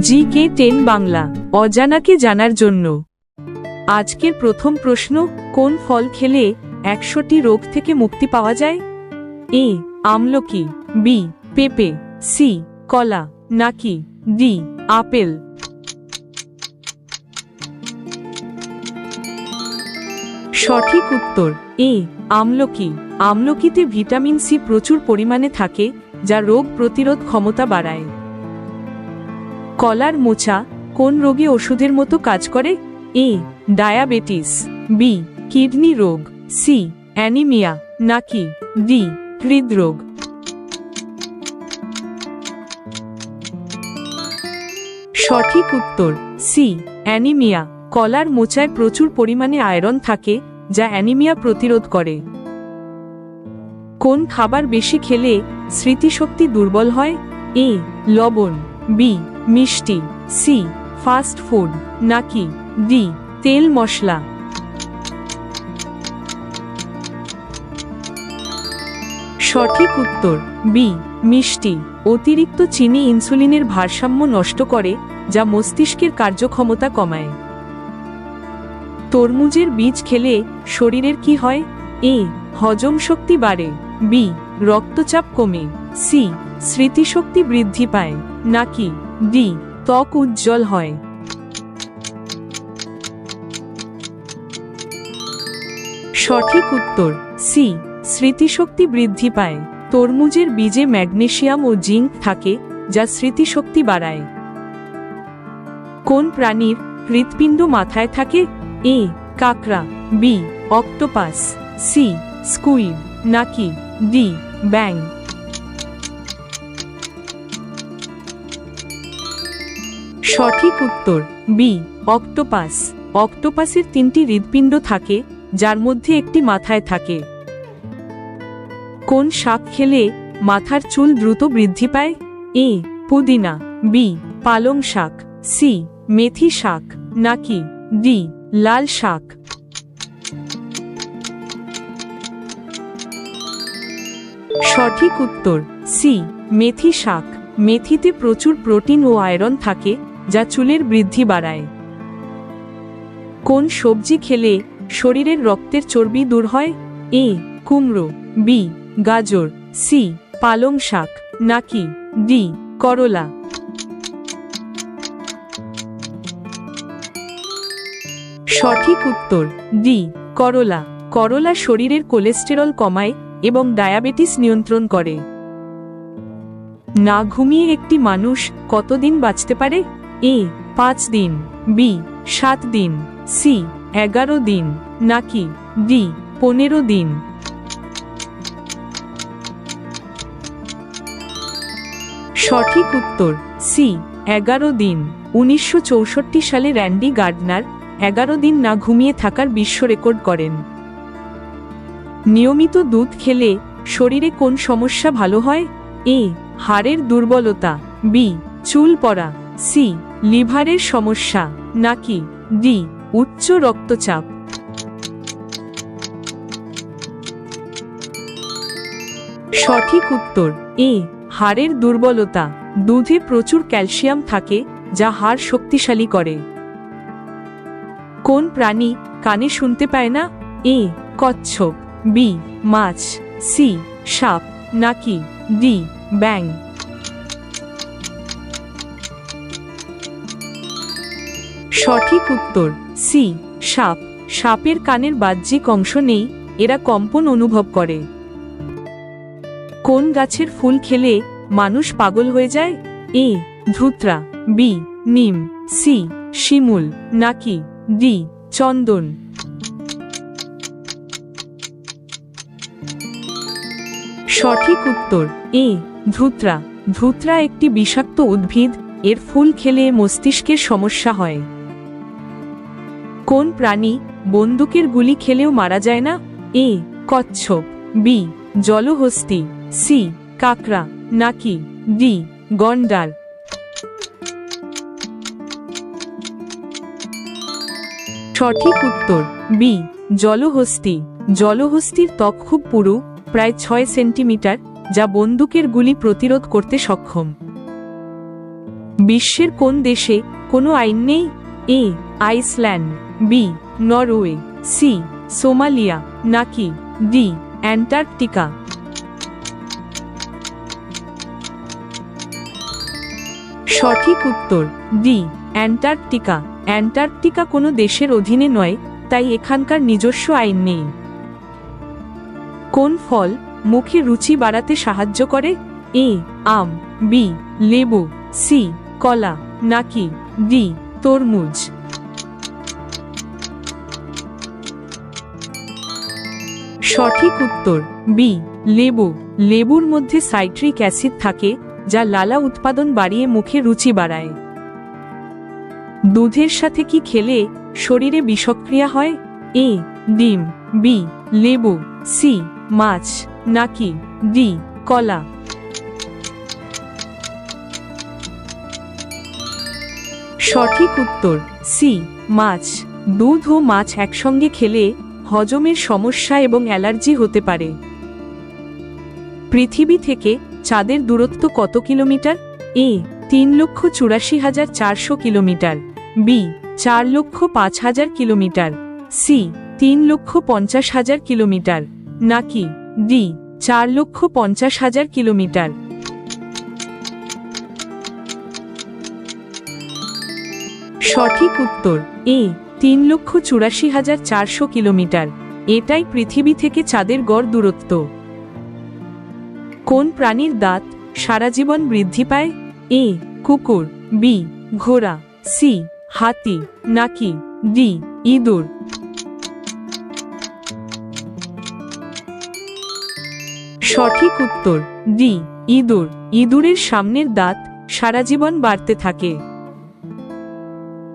জি কে ten Bangla, অজানাকে জানার জন্য। আজকের প্রথম প্রশ্ন, কোন ফল খেলে একশোটি রোগ থেকে মুক্তি পাওয়া যায়? এ, আমলকি, বি, পেঁপে, সি, কলা, নাকি, ডি, আপেল? সঠিক উত্তর, এ, আমলকি। আমলকিতে ভিটামিন সি প্রচুর পরিমাণে থাকে, যা রোগ প্রতিরোধ ক্ষমতা বাড়ায়। কলার মোচা কোন রোগে ওষুধের মতো কাজ করে? এ, ডায়াবেটিস, বি, কিডনি রোগ, সি, অ্যানিমিয়া, নাকি ডি, হৃদরোগ। সঠিক উত্তর, সি, অ্যানিমিয়া। কলার মোচায় প্রচুর পরিমাণে আয়রন থাকে, যা অ্যানিমিয়া প্রতিরোধ করে। কোন খাবার বেশি খেলে স্মৃতিশক্তি দুর্বল হয়? এ, লবণ, বি মিষ্টি, সি, ফাস্ট ফুড, নাকি, ডি, তেল মশলা। সঠিক উত্তর, বি, মিষ্টি, অতিরিক্ত চিনি ইনসুলিনের ভারসাম্য নষ্ট করে, যা মস্তিষ্কের কার্যক্ষমতা কমায়। তরমুজের বীজ খেলে শরীরের কি হয়? এ, হজম শক্তি বাড়ে। বি, রক্তচাপ কমে। সি, স্মৃতিশক্তি বৃদ্ধি পায়। নাকি ডি ত্বক উজ্জ্বল হয়। সঠিক উত্তর, সি, স্মৃতিশক্তি বৃদ্ধি পায়। তরমুজের বীজে ম্যাগনেশিয়াম ও জিঙ্ক থাকে, যা স্মৃতিশক্তি বাড়ায়। কোন প্রাণীর হৃৎপিণ্ড মাথায় থাকে? এ, কাকড়া, বি, অক্টোপাস, সি, স্কুইড, নাকি ডি ব্যাং সঠিক উত্তর বি অক্টোপাস। অক্টোপাসের তিনটি হৃৎপিণ্ড থাকে, যার মধ্যে একটি মাথায় থাকে। কোন শাক খেলে মাথার চুল দ্রুত বৃদ্ধি পায়? এ পুদিনা। বি পালং শাক। সি মেথি শাক। নাকি ডি লাল শাক? সঠিক উত্তর সি মেথি শাক। মেথিতে প্রচুর প্রোটিন ও আয়রন থাকে যা চুলের বৃদ্ধি বাড়ায়। কোন সবজি খেলে শরীরের রক্তের চর্বি দূর হয়? এ, কুমড়ো, বি, গাজর, সি, পালং শাক, নাকি ডি, করলা। সঠিক উত্তর, ডি, করলা। করলা শরীরের কোলেস্টেরল কমায় এবং ডায়াবেটিস নিয়ন্ত্রণ করে। না ঘুমিয়ে একটি মানুষ কতদিন বাঁচতে পারে? এ, পাঁচ দিন, বি, সাত দিন, সি, এগারো দিন, নাকি, ডি, পনেরো দিন। সঠিক উত্তর, সি, এগারো দিন, উনিশশো চৌষট্টি সালে র্যান্ডি গার্ডনার এগারো দিন না ঘুমিয়ে থাকার বিশ্ব রেকর্ড করেন। নিয়মিত দুধ খেলে শরীরে কোন সমস্যা ভালো হয়? এ, হাড়ের দুর্বলতা, বি, চুল পড়া, সি লিভারের সমস্যা, নাকি ডি, উচ্চ রক্তচাপ। সঠিক উত্তর, এ, হাড়ের দুর্বলতা। দুধে প্রচুর ক্যালসিয়াম থাকে, যা হাড় শক্তিশালী করে। কোন প্রাণী কানে শুনতে পায় না? এ, কচ্ছপ, বি, মাছ, সি, সাপ, নাকি ডি ব্যাং সঠিক উত্তর, সি, সাপ। সাপের কানের বাহ্যিক অংশ নেই, এরা কম্পন অনুভব করে। কোন গাছের ফুল খেলে মানুষ পাগল হয়ে যায়? এ, ধুত্রা। বি, নিম। সি, শিমুল। নাকি ডি, চন্দন। সঠিক উত্তর, এ, ধুত্রা। ধুত্রা একটি বিষাক্ত উদ্ভিদ, এর ফুল খেলে মস্তিষ্কের সমস্যা হয়। কোন প্রাণী বন্দুকের গুলি খেলেও মারা যায় না? এ. কচ্ছপ। বি. জলহস্তি। সি. কাকড়া। নাকি? ডি. গন্ডার। সঠিক উত্তর। বি. জলহস্তি। জলহস্তির ত্বক খুব পুরু, প্রায় ছয় সেন্টিমিটার, যা বন্দুকের গুলি প্রতিরোধ করতে সক্ষম। বিশ্বের কোন দেশে কোনো আইন নেই? A, Iceland, B, Norway, C, Somalia, নাকি, ডি, অ্যান্টার্কটিকা। সঠিক উত্তর, ডি, অ্যান্টার্কটিকা। অ্যান্টার্কটিকা কোনো দেশের অধীনে নয়, তাই এখানকার নিজস্ব আইন নেই। কোন ফল মুখে রুচি বাড়াতে সাহায্য করে? এ, আম, বি, লেবু, সি, কলা, নাকি, ডি তরমুজ। সঠিক উত্তর বি লেবু। লেবুর মধ্যে সাইট্রিক অ্যাসিড থাকে, যা লালা উৎপাদন বাড়িয়ে মুখে রুচি বাড়ায়। দুধের সাথে কি খেলে শরীরে বিষক্রিয়া হয়? এ ডিম। বি লেবু। সি মাছ। নাকি ডি কলা। সঠিক উত্তর, সি, মাছ। দুধ ও মাছ একসঙ্গে খেলে হজমের সমস্যা এবং অ্যালার্জি হতে পারে। পৃথিবী থেকে চাঁদের দূরত্ব কত কিলোমিটার? এ, তিন লক্ষ চুরাশি হাজার চারশো কিলোমিটার। বি, চার লক্ষ পাঁচ হাজার কিলোমিটার। সি, তিন লক্ষ পঞ্চাশ হাজার কিলোমিটার। নাকি, ডি, চার লক্ষ পঞ্চাশ হাজার কিলোমিটার। সঠিক উত্তর, এ, তিন লক্ষ চুরাশি হাজার চারশো কিলোমিটার। এটাই পৃথিবী থেকে চাঁদের গড় দূরত্ব। কোন প্রাণীর দাঁত সারা জীবন বৃদ্ধি পায়? এ, কুকুর, বি, ঘোড়া, সি, হাতি, নাকি, ডি, ইঁদুর? সঠিক উত্তর, ডি, ইঁদুর। ইঁদুরের সামনের দাঁত সারা জীবন বাড়তে থাকে।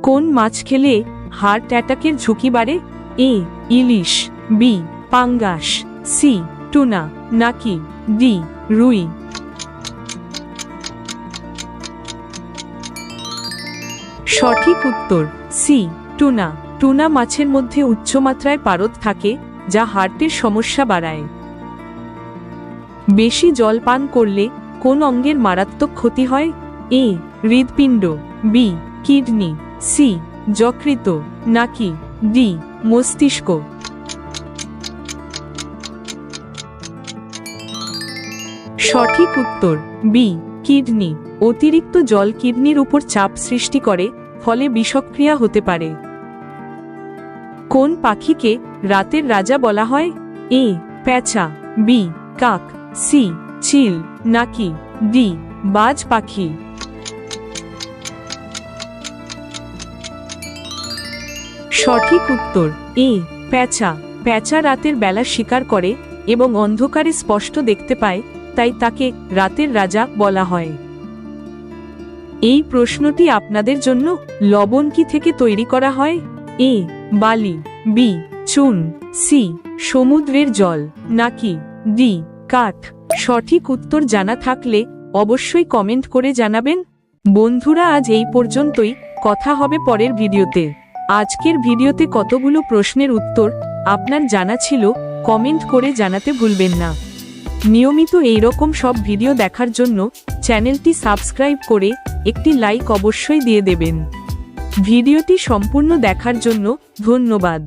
কোন মাছ খেলে হার্ট অ্যাটাকের ঝুঁকি বাড়ে? এ, ইলিশ, বি, পাঙ্গাস, সি, টুনা, নাকি ডি, রুই? সঠিক উত্তর, সি, টুনা। টুনা মাছের মধ্যে উচ্চমাত্রায় পারদ থাকে, যা হার্টের সমস্যা বাড়ায়। বেশি জল পান করলে কোন অঙ্গের মারাত্মক ক্ষতি হয়? এ হৃদপিণ্ড বি, কিডনি। সি, যকৃত, নাকি ডি, মস্তিষ্ক। সঠিক উত্তর, বি, কিডনি। অতিরিক্ত জল কিডনির উপর চাপ সৃষ্টি করে, ফলে বিষক্রিয়া হতে পারে। কোন পাখিকে রাতের রাজা বলা হয়? এ, প্যাঁচা, বি, কাক, সি, চিল, নাকি ডি, বাজ পাখি। সঠিক উত্তর, এ, প্যাঁচা। প্যাঁচা রাতের বেলা শিকার করে এবং অন্ধকারে স্পষ্ট দেখতে পায়, তাই তাকে রাতের রাজা বলা হয়। এই প্রশ্নটি আপনাদের জন্য লবণ কি থেকে তৈরি করা হয়? এ, বালি। বি, চুন। সি, সমুদ্রের জল। নাকি? ডি, কাঠ। সঠিক উত্তর জানা থাকলে অবশ্যই কমেন্ট করে জানাবেন। বন্ধুরা, আজ এই পর্যন্তই। কথা হবে পরের ভিডিওতে। আজকের ভিডিওতে কতগুলো প্রশ্নের উত্তর আপনার জানা ছিল, কমেন্ট করে জানাতে ভুলবেন না। নিয়মিত এই রকম সব ভিডিও দেখার জন্য চ্যানেলটি সাবস্ক্রাইব করে একটি লাইক অবশ্যই দিয়ে দেবেন। ভিডিওটি সম্পূর্ণ দেখার জন্য ধন্যবাদ।